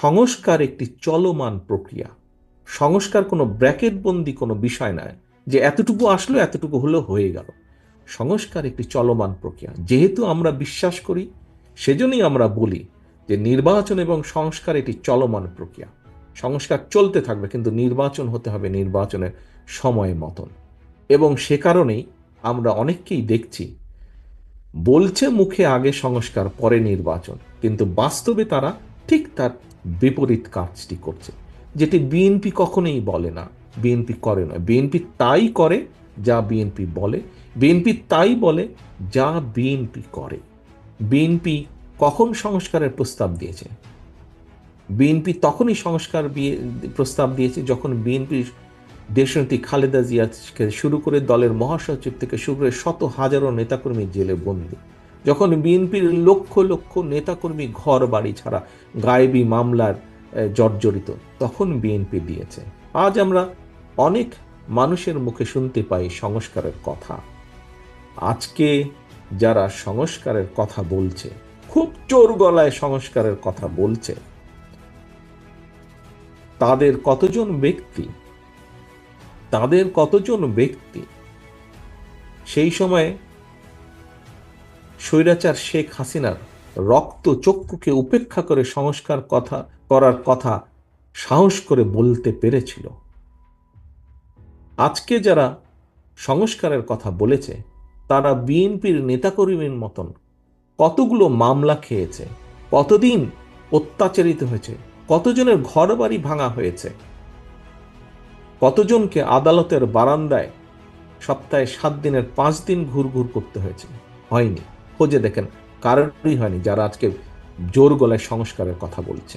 সংস্কার একটি চলমান প্রক্রিয়া। সংস্কার কোনো ব্র্যাকেটবন্দি কোনো বিষয় নয় যে এতটুকু আসলো, এতটুকু হলো, হয়ে গেল। সংস্কার একটি চলমান প্রক্রিয়া। যেহেতু আমরা বিশ্বাস করি, সেজন্যই আমরা বলি যে নির্বাচন এবং সংস্কার একটি চলমান প্রক্রিয়া। সংস্কার চলতে থাকবে, কিন্তু নির্বাচন হতে হবে নির্বাচনের সময় মতন। এবং সে কারণেই আমরা অনেককেই দেখছি, বলছে মুখে আগে সংস্কার, পরে নির্বাচন। কিন্তু বাস্তবে তারা ঠিক তার বিপরীত কাজটি করছে, যেটি বিএনপি কখনোই বলে না বিএনপি করে না বিএনপি তাই করে যা বিএনপি বলে। বিএনপি তাই বলে যা বিএনপি করে। বিএনপি কখন সংস্কারের প্রস্তাব দিয়েছে? বিএনপি তখনই সংস্কার প্রস্তাব দিয়েছে যখন বিএনপি দেশনেত্রী খালেদা জিয়াকে শুরু করে দলের মহাসচিব থেকে শুরু করে শত হাজারো নেতাকর্মী জেলে বন্দী যখন বিএনপির লক্ষ লক্ষ নেতাকর্মী ঘর বাড়ি ছাড়া গায়েবী মামলার জর্জরিত, তখন বিএনপি দিয়েছে। আজ আমরা অনেক মানুষের মুখে শুনতে পাই সংস্কারের কথা। আজকে যারা সংস্কারের কথা বলছে, খুব চোর গলায় সংস্কারের কথা বলছে, তাদের কতজন ব্যক্তি, তাদের কতজন ব্যক্তি সেই সময়ে স্বৈরাচার শেখ হাসিনার রক্ত চক্ষুকে উপেক্ষা করে সংস্কার কথা, করার কথা সাহস করে বলতে পেরেছিল। আজকে যারা সংস্কারের কথা বলেছে, তারা বিএনপির নেতাকর্মীর মতন কতগুলো মামলা খেয়েছে, কতদিন অত্যাচারিত হয়েছে, কতজনের ঘর বাড়ি ভাঙা হয়েছে, কতজনকে আদালতের বারান্দায় সপ্তাহে সাত দিনের পাঁচ দিন ঘুরঘুর করতে হয়েছে, হয়নি। খোঁজে দেখেন কারণই হয়নি যারা আজকে জোর গলায় সংস্কারের কথা বলছে।